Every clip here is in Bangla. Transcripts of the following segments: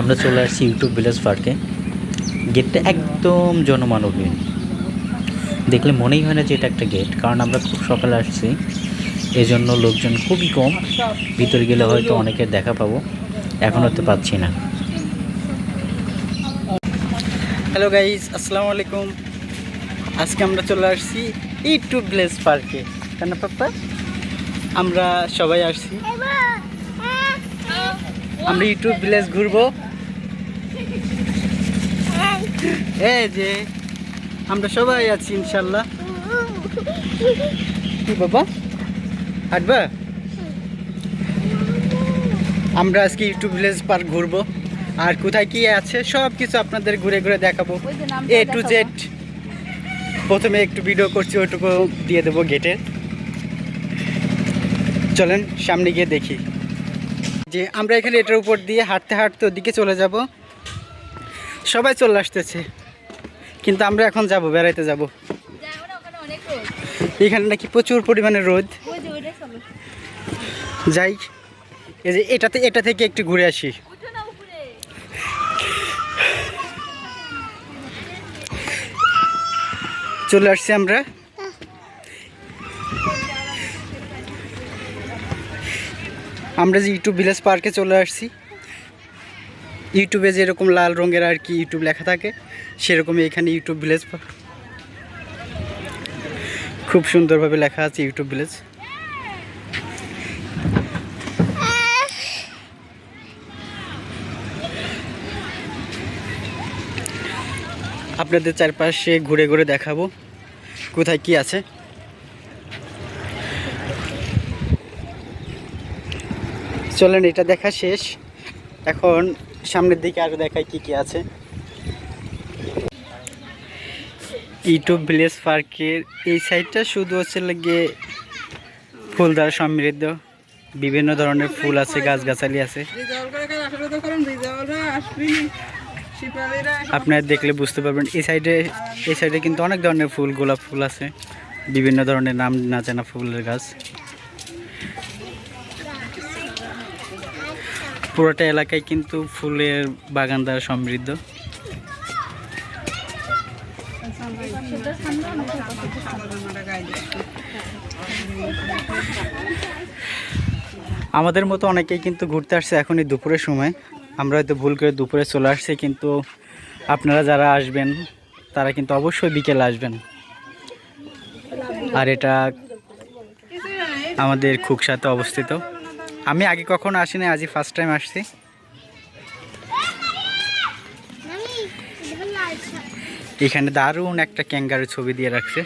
আমরা চলে আসছি ইউটিউব ভিলেজ পার্কে গেটটা একদম জনমানবহীন। দেখলে মনেই হয় না যে এটা একটা গেট কারণ আমরা খুব সকালে আসছি। এই জন্য লোকজন খুবই কম। ভিতরে গেলে হয়তো অনেকের দেখা পাবো। এখন হতে পাচ্ছি না। হ্যালো গাইজ আসসালামু আলাইকুম। আজকে আমরা চলে আসছি ইউটিউব ভিলেজ পার্কে কেন পাপ্পা? আমরা সবাই আসছি। আমরা ইউটিউব ভিলেজ ঘুরবো। এই যে আমরা সবাই আছি ইনশাল্লাহ। কি বাবা? হাঁটবা? আমরা আজকে ইউটিউব ভিলেজ পার্ক ঘুরবো। আর কোথায় কি আছে সব কিছু আপনাদের ঘুরে ঘুরে দেখাবো। এ টু জেড প্রথমে একটু ভিডিও করছি ওইটুকু দিয়ে দেবো গেটে চলেন সামনে গিয়ে দেখি। যে আমরা এখানে এটার উপর দিয়ে হাঁটতে হাঁটতে ওদিকে চলে যাব। সবাই চলে আসতেছে। কিন্তু আমরা এখন যাব, বেড়াইতে যাব। এখানে নাকি প্রচুর পরিমাণে রোদ। যাই, এই যে এটাতে, এটা থেকে একটু ঘুরে আসি। চলে আসছি আমরা। আমরা যে ইউটিউব ভিলেজ পার্কে চলে আসছি। ইউটিউবে যেরকম লাল রঙের আর কি ইউটিউব লেখা থাকে, সেরকমই এখানে ইউটিউব ভিলেজ খুব সুন্দরভাবে লেখা আছে ইউটিউব ভিলেজ। আপনাদের চারপাশে ঘুরে ঘুরে দেখাবো, কোথায় কি আছে। চলেন, এটা দেখা শেষ। এখন সামনের দিকে আরও দেখায় কি কি আছে। ইউটিউব ভিলেজ পার্কের এই সাইডটা শুধু হচ্ছে লাগিয়ে ফুল দ্বারা সমৃদ্ধ। বিভিন্ন ধরনের ফুল আছে, গাছগাছালি আছে। আপনারা দেখলে বুঝতে পারবেন, এই সাইডে এই সাইডে কিন্তু অনেক ধরনের ফুল, গোলাপ ফুল আছে। বিভিন্ন ধরনের নাম না জানা ফুলের গাছ। পুরোটা এলাকায় কিন্তু ফুলের বাগান দ্বারা সমৃদ্ধ। আমাদের মতো অনেকেই কিন্তু ঘুরতে আসছে এখনই দুপুরের সময়। আমরা হয়তো ভুল করে দুপুরে চলে আসছি, কিন্তু আপনারা যারা আসবেন, তারা কিন্তু অবশ্যই বিকেলে আসবেন। আর এটা আমাদের খুকসাতে অবস্থিত। আমি আগে কখনো আসিনি, আজই ফার্স্ট টাইম আসছি। এখানে দারুণ একটা ক্যাঙ্গারু ছবি দিয়ে রাখছে।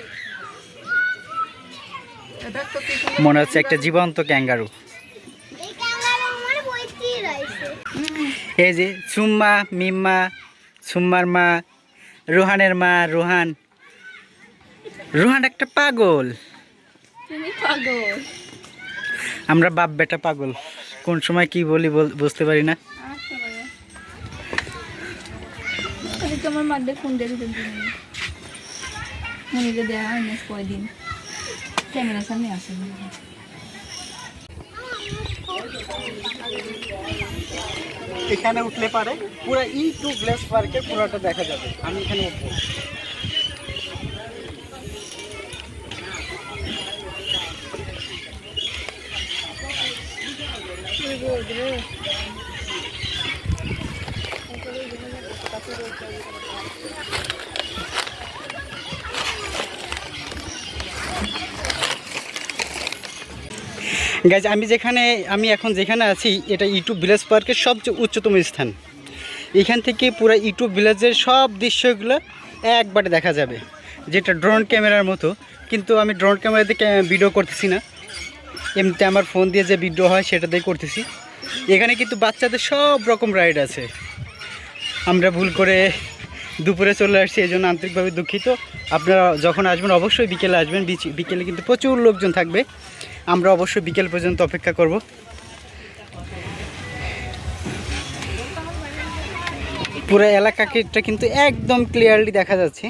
মনে হচ্ছে একটা জীবন্ত ক্যাঙ্গারু। এই যে সুম্মা, মিম্মা, সুম্মার মা, রোহানের মা, রোহান। রোহান একটা পাগল। আমরা বাপ বেটা পাগল। কোন সময় কি বলি বুঝতে পারি না। তোমার মাধ্যমে ফোন দিয়ে দিতেন মনিকে দেওয়া হয় না কয়দিন ক্যামেরার সামনে আসেন এখানে উঠলে পারে পুরো ই টু গ্লেস পার্কে পুরোটা দেখা যাবে। আমি এখানে উঠবো। গাইজ আমি যেখানে, আমি এখন যেখানে আছি, এটা ইউটিউব ভিলেজ পার্কের সবচেয়ে উচ্চতম স্থান। এখান থেকে পুরো ইউটিউব ভিলেজের সব দৃশ্যগুলো একবারে দেখা যাবে। যেটা ড্রোন ক্যামেরার মতো। কিন্তু আমি ড্রোন ক্যামেরাতে ক্যা- ভিডিও করতেছি না। এমনিতে আমার ফোন দিয়ে যে ভিডিও হয় সেটা দিয়ে করতেছি। এখানে কিন্তু বাচ্চাদের সব রকম রাইড আছে। আমরা ভুল করে দুপুরে চলে আসছি এই জন্য আন্তরিকভাবে দুঃখিত। আপনারা যখন আসবেন, অবশ্যই বিকেলে আসবেন। বিকেলে কিন্তু প্রচুর লোকজন থাকবে। আমরা অবশ্যই বিকেল পর্যন্ত অপেক্ষা করব। পুরো এলাকাটা কিন্তু একদম ক্লিয়ারলি দেখা যাচ্ছে।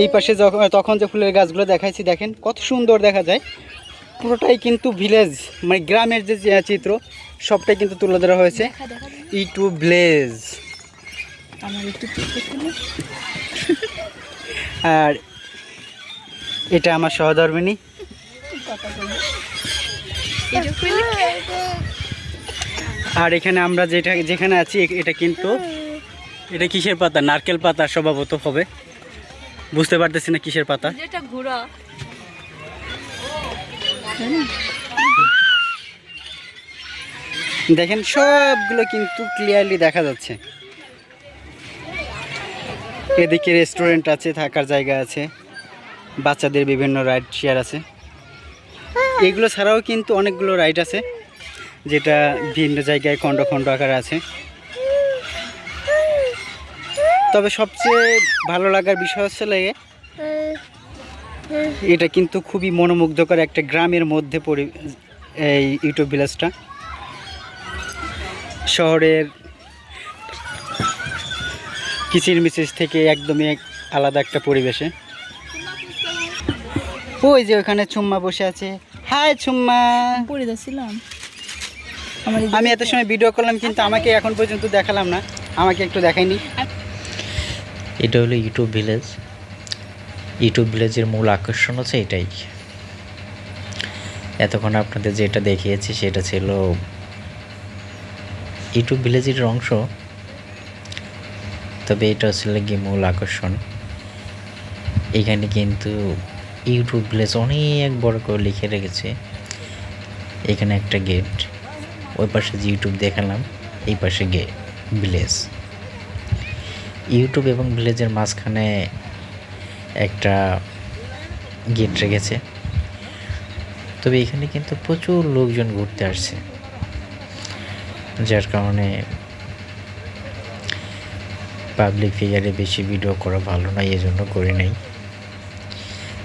এই পাশে যখন তখন যে ফুলের গাছগুলো দেখাইছি দেখেন কত সুন্দর দেখা যায়। পুরোটাই কিন্তু ভিলেজ মানে গ্রামের যে চিত্র সবটাই কিন্তু তুলে ধরা হয়েছে। ই টু ভিলেজ আর এটা আমার সহধর্মিনী। আর এখানে আমরা যেটা যেখানে আছি এটা কিন্তু এটা কিসের পাতা? নারকেল পাতা স্বভাবত হবে। বুঝতে পারতেছি না কিসের পাতা। দেখেন সবগুলো কিন্তু ক্লিয়ারলি দেখা যাচ্ছে। এদিকে রেস্টুরেন্ট আছে থাকার জায়গা আছে। বাচ্চাদের বিভিন্ন রাইড শেয়ার আছে। এগুলো ছাড়াও কিন্তু অনেকগুলো রাইড আছে, যেটা ভিন্ন জায়গায় খণ্ড খণ্ড আকারে আছে। তবে সবচেয়ে ভালো লাগার বিষয় হচ্ছে লাগে এটা কিন্তু খুবই মনোমুগ্ধকর একটা গ্রামের মধ্যে পরি এই ইউটিউব ভিলেজটা শহরের কিচির মিচির থেকে একদমই আলাদা একটা পরিবেশে। ওই যে ওখানে চুম্মা বসে আছে। হাই চুম্মা। পড়ে যাচ্ছিলাম। আমি এত সময় ভিডিও করলাম কিন্তু আমাকে এখন পর্যন্ত দেখালাম না। আমাকে একটু দেখাইনি এটা হলো ইউটিউব ভিলেজ ইউটিউব ভিলেজের মূল আকর্ষণ হচ্ছে এটাই। এতক্ষণ আপনাদের যেটা দেখিয়েছি সেটা ছিল ইউটিউব ভিলেজের অংশ। তবে এটা হচ্ছিল গিয়ে মূল আকর্ষণ। এখানে কিন্তু ইউটিউব ভিলেজ অনেক বড় করে লিখে রেখেছে। এখানে একটা গেট ওই পাশে যে ইউটিউব দেখালাম, এই পাশে গে, ভিলেজ। ইউটিউব এবং ভিলেজের মাঝখানে একটা গেট রেখেছে। তবে এখানে কিন্তু প্রচুর লোকজন ঘুরতে আসছে। যার কারণে পাবলিক ফিগারে বেশি ভিডিও করা ভালো নয় জন্য করি নাই।